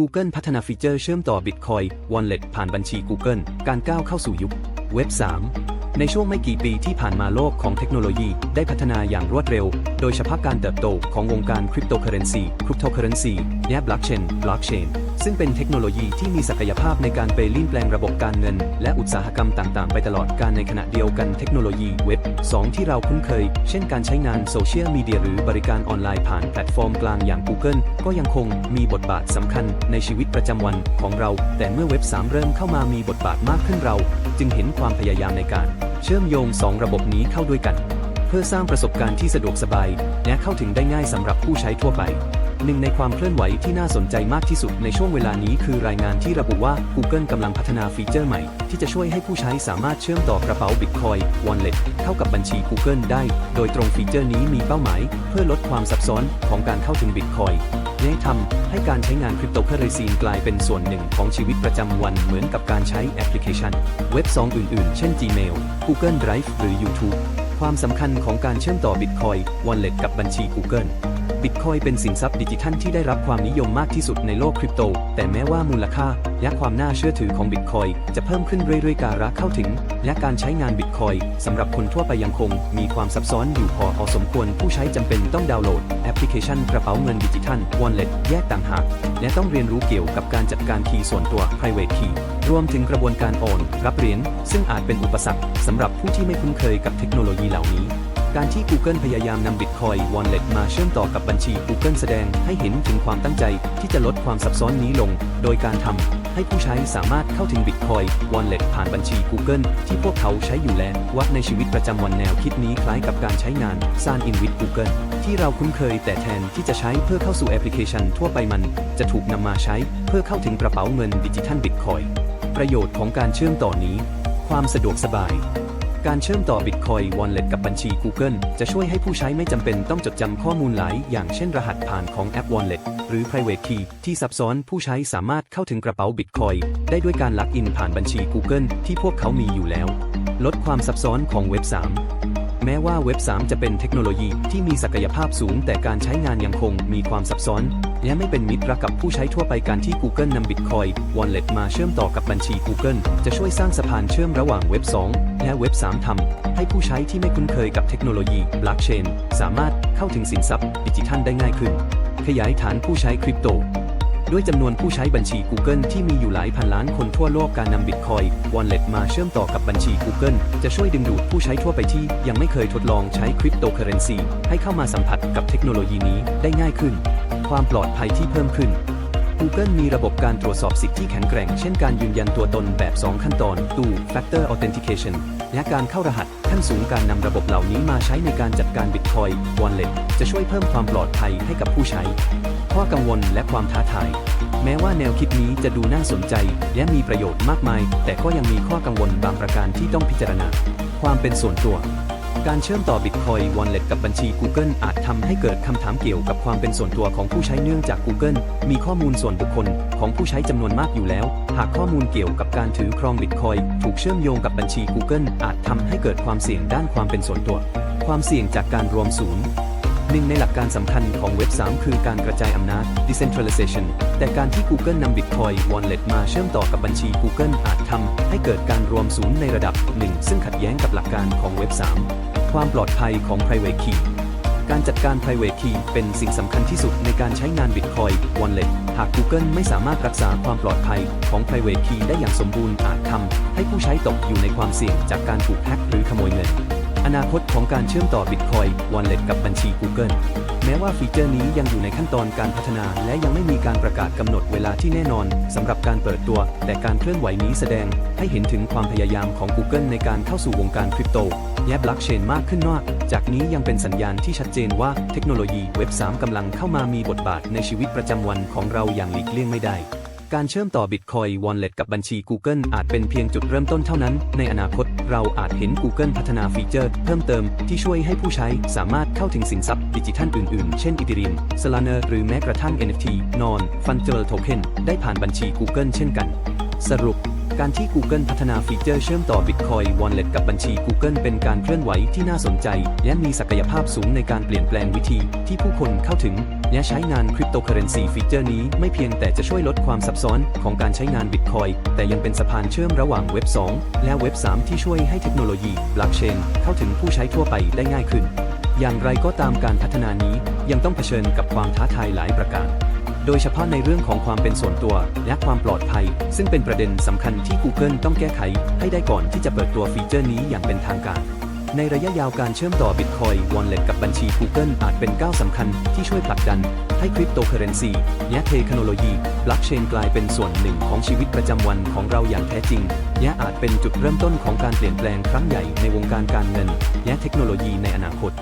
Google พัฒนาฟีเจอร์เชื่อมต่อ Bitcoin Wallet ผ่านบัญชี Google การก้าวเข้าสู่ยุคเว็บ 3 ในช่วงไม่กี่ปีที่ผ่านมาโลกของเทคโนโลยีได้พัฒนาอย่างรวดเร็ว โดยเฉพาะการเติบโตของวงการคริปโตเคอเรนซีคริปโตเคอเรนซีและบล็อกเชนบล็อกเชน ซึ่งเป็นเทคโนโลยีที่มีศักยภาพในการไปลิ่นแปลงระบบการเงิน และอุตสาหกรรมต่างๆ ไปตลอดการในขณะเดียวกันเทคโนโลยีเว็บ 2 ที่เราคุ้นเคย เช่นการใช้งานโซเชียลมีเดียหรือบริการออนไลน์ผ่านแพลตฟอร์มกลางอย่าง Google ก็ยังคงมีบทบาทสำคัญในชีวิตประจำวันของเรา แต่เมื่อเว็บ 3 เริ่มเข้ามามีบทบาทมากขึ้นเรา จึงเห็นความพยายามในการ เชื่อมโยง 2 ระบบนี้เข้าด้วยกัน เพื่อสร้างประสบการณ์ที่สะดวกสบาย และเข้าถึงได้ง่ายสำหรับผู้ใช้ทั่วไป หนึ่งในความเคลื่อนไหวที่น่าสนใจมากที่สุดในช่วงเวลานี้คือรายงานที่ระบุว่า Google กำลังพัฒนาฟีเจอร์ใหม่ ที่จะช่วยให้ผู้ใช้สามารถเชื่อมต่อกระเป๋า Bitcoin Wallet เข้ากับบัญชี Google ได้ โดยตรงฟีเจอร์นี้มีเป้าหมาย เพื่อลดความซับซ้อนของการเข้าถึง Bitcoin และทำให้การใช้งานคริปโตเคอเรซีกลายเป็นส่วนหนึ่งของชีวิตประจำวันเหมือนกับการใช้แอปพลิเคชัน เว็บ2อื่นๆ เช่น Gmail Google Drive หรือ YouTube ความสำคัญของการเชื่อมต่อ Bitcoin Wallet กับบัญชี Google Bitcoin เป็นสินทรัพย์ดิจิทัลที่ได้รับความนิยมมากที่สุดในโลกคริปโต แต่แม้ว่ามูลค่าและความน่าเชื่อถือของ Bitcoin จะเพิ่มขึ้นเรื่อยๆ การะเข้าถึง และการใช้งาน Bitcoin สำหรับคนทั่วไปยังคง มีความซับซ้อนอยู่พอพอสมควรผู้ใช้จำเป็นต้องดาวน์โหลด แอปพลิเคชันกระเป๋าเงินดิจิทัล Wallet แยกต่างหาก และต้องเรียนรู้เกี่ยวกับการจัดการคีย์ส่วนตัว private key รวมถึงกระบวนการโอนรับเหรียญซึ่งอาจเป็นอุปสรรคสำหรับผู้ที่ไม่คุ้นเคยกับเทคโนโลยีเหล่านี้ การที่ Google พยายามนำ Bitcoin Wallet มาเชื่อมต่อกับบัญชี Google แสดงให้เห็นถึงความตั้งใจที่จะลดความซับซ้อนนี้ลง โดยการทำให้ผู้ใช้สามารถเข้าถึง Bitcoin Wallet ผ่านบัญชี Google ที่พวกเขาใช้อยู่แล้ววัดในชีวิตประจำวันแนวคิดนี้คล้ายกับการใช้งาน Sign in with Google ที่เราคุ้นเคยแต่แทนที่จะใช้เพื่อเข้าสู่แอปพลิเคชันทั่วไปมัน จะถูกนำมาใช้เพื่อเข้าถึงกระเป๋าเงินดิจิทัล Bitcoin ประโยชน์ของการเชื่อมต่อนี้ ความสะดวกสบาย การเชื่อมต่อ Bitcoin Wallet กับบัญชี Google จะช่วยให้ผู้ใช้ไม่จำเป็นต้องจดจำข้อมูลหลาย อย่างเช่นรหัสผ่านของแอป Wallet หรือ Private Key ที่ซับซ้อนผู้ใช้สามารถเข้าถึงกระเป๋า Bitcoin ได้ด้วยการลักอินผ่านบัญชี Google ที่พวกเขามีอยู่แล้ว ลดความซับซ้อนของเว็บ 3 แม้ว่าเว็บ 3 จะเป็นเทคโนโลยีที่มีศักยภาพสูง แต่การใช้งานยังคงมีความซับซ้อน และไม่เป็นมิตรกับผู้ใช้ทั่วไปการที่ Google นำ Bitcoin Wallet มาเชื่อมต่อกับบัญชี Google จะช่วยสร้างสะพานเชื่อมระหว่างเว็บ 2 และเว็บ 3ทำให้ผู้ใช้ที่ไม่คุ้นเคยกับเทคโนโลยี Blockchain สามารถเข้าถึงสินทรัพย์ดิจิทัลได้ง่ายขึ้น ขยายฐานผู้ใช้คริปโตด้วยจำนวนผู้ใช้บัญชี Google ที่มีอยู่หลายพันล้านคนทั่วโลกการนำ Bitcoin Wallet มาเชื่อมต่อกับบัญชี Google จะช่วยดึงดูดผู้ใช้ทั่วไปที่ยังไม่เคยทดลองใช้คริปโตเคอเรนซีให้เข้ามาสัมผัสกับเทคโนโลยีนี้ได้ง่ายขึ้น ความปลอดภัยที่เพิ่มขึ้น Google มีระบบการตรวจสอบสิทธิ์ที่แข็งแกร่ง เช่นการยืนยันตัวตนแบบ 2 ขั้นตอน2 Factor Authentication และการเข้ารหัสขั้นสูงการนำระบบเหล่านี้มาใช้ในการจัดการ Bitcoin Wallet จะช่วยเพิ่มความปลอดภัยให้กับผู้ใช้ ข้อกังวลและความท้าทาย แม้ว่าแนวคิดนี้จะดูน่าสนใจ และมีประโยชน์มากมาย แต่ก็ยังมีข้อกังวลบางประการที่ต้องพิจารณา ความเป็นส่วนตัว การเชื่อมต่อ Bitcoin Wallet กับบัญชี Google อาจทำให้เกิดคำถามเกี่ยวกับความเป็นส่วนตัวของผู้ใช้เนื่องจาก Google มีข้อมูลส่วนบุคคลของผู้ใช้จำนวนมากอยู่แล้ว หากข้อมูลเกี่ยวกับการถือครอง Bitcoin ถูกเชื่อมโยงกับบัญชี Google อาจทำให้เกิดความเสี่ยงด้านความเป็นส่วนตัว ความเสี่ยงจากการรวมศูนย์ หนึ่งในหลักการสำคัญของเว็บ 3 คือการกระจายอำนาจ decentralization แต่การที่ Google นำ Bitcoin Wallet มาเชื่อมต่อกับบัญชี Google อาจทำให้เกิดการรวมศูนย์ในระดับหนึ่งซึ่งขัดแย้งกับหลักการของเว็บ 3 ความปลอดภัยของ private key การจัดการ private key เป็นสิ่งสำคัญที่สุดในการใช้งาน Bitcoin Wallet หาก Google ไม่สามารถรักษาความปลอดภัยของ private key ได้อย่างสมบูรณ์อาจทำให้ผู้ใช้ตกอยู่ในความเสี่ยงจากการถูกแฮ็กหรือขโมยเงิน อนาคตของการเชื่อมต่อ Bitcoin Wallet กับบัญชี Google แม้ว่าฟีเจอร์นี้ยังอยู่ในขั้นตอนการพัฒนา และยังไม่มีการประกาศกำหนดเวลาที่แน่นอนสำหรับการเปิดตัว แต่การเคลื่อนไหวนี้แสดงให้เห็นถึงความพยายามของ Google ในการเข้าสู่วงการคริปโตและบล็อกเชนมากขึ้นนอกจากนี้ยังเป็นสัญญาณที่ชัดเจนว่าเทคโนโลยีเว็บ 3กำลังเข้ามามีบทบาทในชีวิตประจำวันของเราอย่างหลีกเลี่ยงไม่ได้การเชื่อมต่อ Bitcoin Wallet กับบัญชี Google อาจเป็นเพียงจุดเริ่มต้นเท่านั้น ในอนาคต เราอาจเห็น Google พัฒนาฟีเจอร์เพิ่มเติมที่ช่วยให้ผู้ใช้สามารถเข้าถึงสินทรัพย์ดิจิทัลอื่นๆ เช่น Ethereum Solana หรือแม้กระทั่ง NFT Non Fungible Token ได้ผ่านบัญชี Google เช่นกัน สรุปการที่ Google พัฒนาฟีเจอร์เชื่อมต่อ Bitcoin Wallet กับบัญชี Google เป็นการเคลื่อนไหวที่น่าสนใจ และมีศักยภาพสูงในการเปลี่ยนแปลงวิธีที่ผู้คนเข้าถึง และใช้งานคริปโตเคอเรนซีฟีเจอร์นี้ไม่เพียงแต่จะช่วยลดความซับซ้อนของการใช้งานบิตคอยแต่ยังเป็นสะพานเชื่อมระหว่างเว็บ 2 และเว็บ 3 ที่ช่วยให้เทคโนโลยีบล็อกเชนเข้าถึงผู้ใช้ทั่วไปได้ง่ายขึ้น อย่างไรก็ตามการพัฒนานี้ยังต้องเผชิญกับความท้าทายหลายประการ โดยเฉพาะในเรื่องของความเป็นส่วนตัวและความปลอดภัย ซึ่งเป็นประเด็นสำคัญที่ Google ต้องแก้ไขให้ได้ก่อนที่จะเปิดตัวฟีเจอร์นี้อย่างเป็นทางการ ในระยะยาวการเชื่อมต่อ Bitcoin Wallet กับบัญชี Google อาจเป็นก้าวสำคัญที่ช่วยผลักดัน ให้คริปโตเคอเรนซีและเทคโนโลยีบล็อกเชนกลายเป็นส่วนหนึ่งของชีวิตประจำวันของเราอย่างแท้จริงและอาจเป็นจุดเริ่มต้นของการเปลี่ยนแปลงครั้งใหญ่ในวงการการเงินและเทคโนโลยีในอนาคต